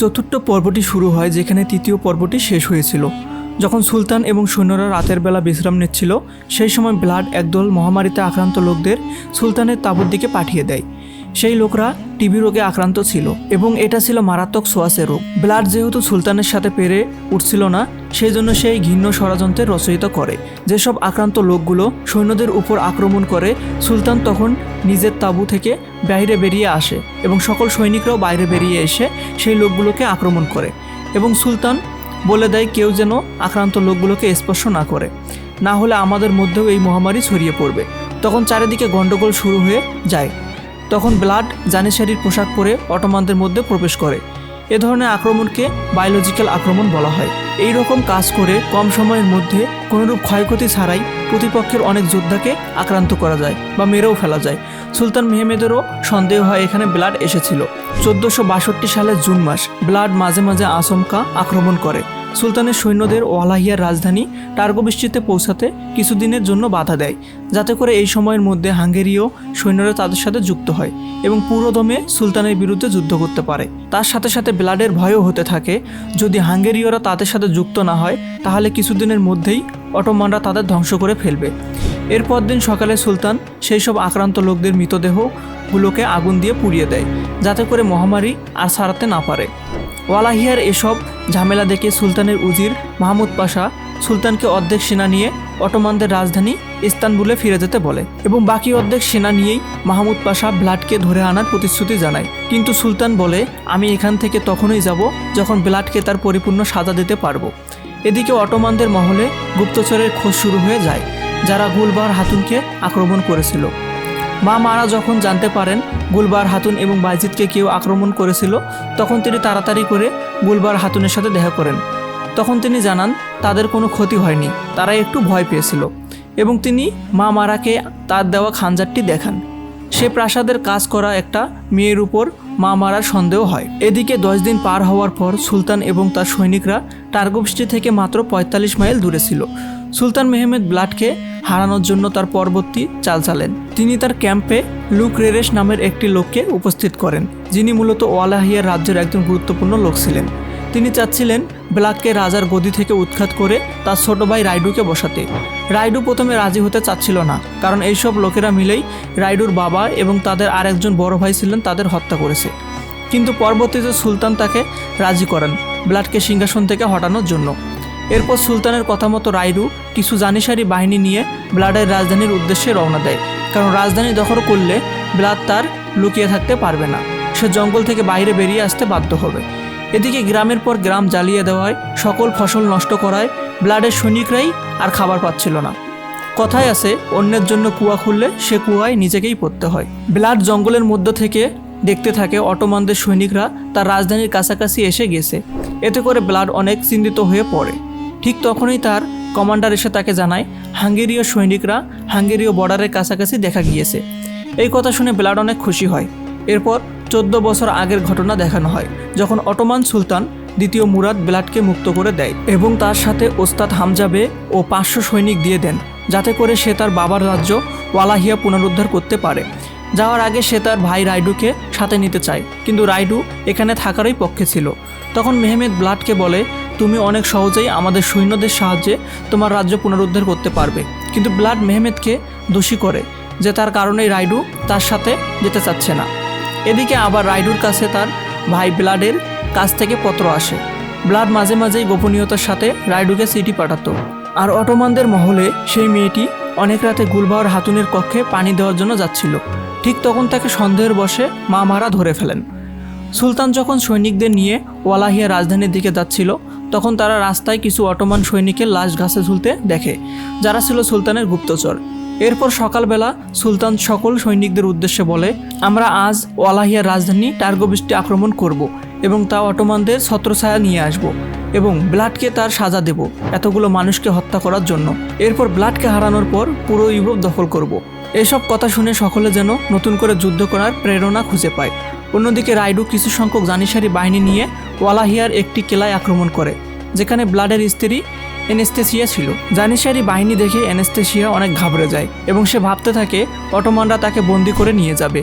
চতুর্থ পর্বটি শুরু হয় যেখানে তৃতীয় পর্বটি শেষ হয়েছিল। যখন সুলতান এবং সৈন্যরা রাতের বেলা বিশ্রাম নিচ্ছিল, সেই সময় ব্লাড একদল মহামারীতে আক্রান্ত লোকদের সুলতানের তাঁবুর দিকে পাঠিয়ে দেয়। সেই লোকরা টিবি রোগে আক্রান্ত ছিল এবং এটা ছিল মারাত্মক সোয়াসের রোগ। ব্লাড যেহেতু সুলতানের সাথে পেরে উঠছিল না সেই জন্য সেই ঘিন্ন ষড়যন্ত্রের রচয়িত করে। যেসব আক্রান্ত লোকগুলো সৈন্যদের উপর আক্রমণ করে, সুলতান তখন নিজের তাঁবু থেকে বাইরে বেরিয়ে আসে এবং সকল সৈনিকরাও বাইরে বেরিয়ে এসে সেই লোকগুলোকে আক্রমণ করে এবং সুলতান বলে দেয়, কেউ যেন আক্রান্ত লোকগুলোকে স্পর্শ না করে। না হলে আমাদের মধ্যেও এই মহামারী ছড়িয়ে পড়বে। তখন চারিদিকে গণ্ডগোল শুরু হয়ে যায়। তখন ব্লাড, জানিসারির পোশাক পরে অটোমানদের মধ্যে প্রবেশ করে। এ ধরনের আক্রমণকে বায়োলজিক্যাল আক্রমণ বলা হয়। এই রকম কাজ করে কম সময়ের মধ্যে কোনোরূপ ক্ষয়ক্ষতি ছাড়াই প্রতিপক্ষের অনেক যোদ্ধাকে আক্রান্ত করা যায় বা মেরেও ফেলা যায়। সুলতান মেহমেদেরও সন্দেহ হয় এখানে ব্লাড এসেছিল। চোদ্দোশো সালের জুন মাস ব্লাড মাঝে মাঝে আচমকা আক্রমণ করে। সুলতানের সৈন্যদের ওয়ালাহিয়ার রাজধানী টার্গোবিষ্টিতে পৌঁছাতে কিছুদিনের জন্য বাধা দেয়, যাতে করে এই সময়ের মধ্যে হাঙ্গেরীয় সৈন্যরা তাদের সাথে যুক্ত হয় এবং পুরোদমে সুলতানের বিরুদ্ধে যুদ্ধ করতে পারে। তার সাথে সাথে ব্লাডের ভয়ও হতে থাকে। যদি হাঙ্গেরীয়রা তাদের সাথে যুক্ত না হয়, তাহলে কিছুদিনের মধ্যেই অটোমানরা তাদের ধ্বংস করে ফেলবে। এরপর দিন সকালে সুলতান সেই সব আক্রান্ত লোকদের মৃতদেহগুলোকে আগুন দিয়ে পুড়িয়ে দেয়, যাতে করে মহামারী আর সারাতে না পারে। ওয়ালাহিয়ার এসব ঝামেলা দেখে সুলতানের উজির মাহমুদ পাশা সুলতানকে অর্ধেক সেনা নিয়ে অটোমানদের রাজধানী ইস্তানবুলে ফিরে যেতে বলে এবং বাকি অর্ধেক সেনা নিয়েই মাহমুদ পাশা ব্লাডকে ধরে আনার প্রতিশ্রুতি জানায়। কিন্তু সুলতান বলে, আমি এখান থেকে তখনই যাব যখন ব্লাডকে তার পরিপূর্ণ সাজা দিতে পারব। এদিকে অটোমানদের মহলে গুপ্তচরের খোঁজ শুরু হয়ে যায়, যারা গুলবার হাতুনকে আক্রমণ করেছিল। মা মারা যখন জানতে পারেন গুলবার হাতুন এবং বাইজিদকে কেউ আক্রমণ করেছিল, তখন তিনি তাড়াতাড়ি করে গুলবার হাতুনের সাথে দেখা করেন। তখন তিনি জানান, তাদের কোনো ক্ষতি হয়নি, তারা একটু ভয় পেয়েছিল। এবং তিনি মা মারাকে তার দেওয়া খাঞ্জারটি দেখান। সে প্রাসাদের কাজ করা একটা মেয়ের উপর মা মারার সন্দেহ হয়। এদিকে দশ দিন পার হওয়ার পর সুলতান এবং তার সৈনিকরা টার্গোবৃষ্টি থেকে মাত্র পঁয়তাল্লিশ মাইল দূরে ছিল। সুলতান মেহমেদ ব্লাডকে হারানোর জন্য তার পরবর্তী চাল চালেন। তিনি তার ক্যাম্পে লুক রেরেস নামের একটি লোককে উপস্থিত করেন, যিনি মূলত ওয়ালাহিয়ার রাজ্যের একজন গুরুত্বপূর্ণ লোক ছিলেন। তিনি চাচ্ছিলেন ব্লাককে রাজার গদি থেকে উৎখাত করে তার ছোট ভাই রাইডুকে বসাতে। রাইডু প্রথমে রাজি হতে চাচ্ছিল না, কারণ এইসব লোকেরা মিলেই রাইডুর বাবা এবং তাদের আরেকজন বড় ভাই ছিলেন তাদের হত্যা করেছে। কিন্তু পরবর্তীতে সুলতান তাকে রাজি করেন ব্লাডকে সিংহাসন থেকে হটানোর জন্য। এরপর সুলতানের কথা মতো রাইডু কিছু জানিসারি বাহিনী নিয়ে ব্লাডের রাজধানীর উদ্দেশ্যে রওনা দেয়, কারণ রাজধানী দখল করলে ব্লাড তার লুকিয়ে থাকতে পারবে না। সে জঙ্গল থেকে বাইরে বেরিয়ে আসতে বাধ্য হবে। এদিকে গ্রামের পর গ্রাম জ্বালিয়ে দেওয়ায়, সকল ফসল নষ্ট করায়, ব্লাডের সৈনিকরাই আর খাবার পাচ্ছিল না। কথায় আছে, অন্যের জন্য কুয়া খুললে সে কুয়ায় নিজেকেই পড়তে হয়। ব্লাড জঙ্গলের মধ্য থেকে দেখতে থাকে অটোমানদের সৈনিকরা তার রাজধানীর কাছাকাছি এসে গেছে। এতে করে ব্লাড অনেক চিন্তিত হয়ে পড়ে। ঠিক তখনই তার কমান্ডার এসে তাকে জানায়, হাঙ্গেরীয় সৈনিকরা হাঙ্গেরীয় বর্ডারের কাছাকাছি দেখা গিয়েছে। এই কথা শুনে ব্লাড অনেক খুশি হয়। এরপর চোদ্দ বছর আগের ঘটনা দেখানো হয়, যখন অটোমান সুলতান দ্বিতীয় মুরাদ ব্লাডকে মুক্ত করে দেয় এবং তার সাথে ওস্তাদ হামজাবে ও পাঁচশো সৈনিক দিয়ে দেন, যাতে করে সে তার বাবার রাজ্য ওয়ালাহিয়া পুনরুদ্ধার করতে পারে। যাওয়ার আগে সে তার ভাই রাইডুকে সাথে নিতে চায়, কিন্তু রাইডু এখানে থাকারই পক্ষে ছিল। তখন মেহমেদ ব্লাডকে বলে, তুমি অনেক সহজেই আমাদের সৈন্যদের সাহায্যে তোমার রাজ্য পুনরুদ্ধার করতে পারবে। কিন্তু ব্লাড মেহমেদকে দোষী করে যে তার কারণেই রাইডু তার সাথে যেতে চাচ্ছে না। এদিকে আবার রাইডুর কাছে তার ভাই ব্লাডের কাছ থেকে পত্র আসে। ব্লাড মাঝে মাঝেই গোপনীয়তার সাথে রাইডুকে চিঠি পাঠাতো। আর অটোমানদের মহলে সেই মেয়েটি অনেক রাতে গুলবাহর হাতুনের কক্ষে পানি দেওয়ার জন্য যাচ্ছিল। ঠিক তখন তাকে সন্দেহের বসে মা মারা ধরে ফেলেন। সুলতান যখন সৈনিকদের নিয়ে ওয়ালাহিয়া রাজধানীর দিকে যাচ্ছিল, তখন তারা রাস্তায় কিছু অটোমান সৈনিকের লাশ ঘাসে ঝুলতে দেখে, যারা ছিল সুলতানের গুপ্তচর। এরপর সকালবেলা সুলতান সকল সৈনিকদের উদ্দেশ্যে বলে, আমরা আজ ওয়ালাহিয়ার রাজধানী টার্গোবিষ্টি আক্রমণ করব এবং তা অটোমানদের ছত্রছায়া নিয়ে আসব এবং ব্লাডকে তার সাজা দেব এতগুলো মানুষকে হত্যা করার জন্য। এরপর ব্লাডকে হারানোর পর পুরো ইউরোপ দখল করব। এসব কথা শুনে সকলে যেন নতুন করে যুদ্ধ করার প্রেরণা খুঁজে পায়। অন্যদিকে রাইডু কিছু সংখ্যক জানিসারি বাহিনী নিয়ে ওয়ালাহিয়ার একটি কেলায় আক্রমণ করে, যেখানে ব্লাডের স্ত্রী এনেস্তেসিয়া ছিল। জানিসারি বাহিনী দেখে এনেস্তেসিয়া অনেক ঘাবড়ে যায় এবং সে ভাবতে থাকে অটোমানরা তাকে বন্দি করে নিয়ে যাবে।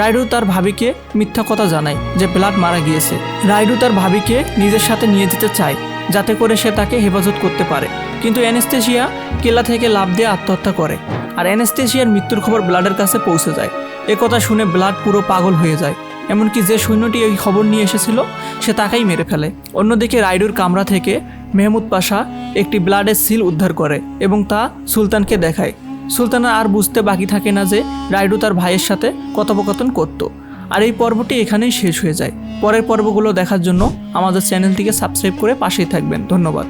রাইডু তার ভাবিকে মিথ্যা কথা জানায় যে ব্লাড মারা গিয়েছে। রাইডু তার ভাবিকে নিজের সাথে নিয়ে যেতে চায়, যাতে করে সে তাকে হেফাজত করতে পারে। কিন্তু অ্যানেস্থেশিয়া কেলা থেকে লাভ দিয়ে আত্মহত্যা করে আর অ্যানেস্থেশিয়ার মৃত্যুর খবর ব্লাডের কাছে পৌঁছে যায়। এ কথা শুনে ব্লাড পুরো পাগল হয়ে যায়, এমনকি যে সৈন্যটি এই খবর নিয়ে এসেছিল, সে তাকেই মেরে ফেলে। অন্যদিকে রাইডুর কামরা থেকে মেহমুদ পাশা একটি ব্লাডের সিল উদ্ধার করে এবং তা সুলতানকে দেখায়। সুলতানের আর বুঝতে বাকি থাকে না যে রাইডু তার ভাইয়ের সাথে কথোপকথন করত। আর এই পর্বটি এখানেই শেষ হয়ে যায়। পরের পর্বগুলো দেখার জন্য আমাদের চ্যানেলটিকে সাবস্ক্রাইব করে পাশেই থাকবেন। ধন্যবাদ।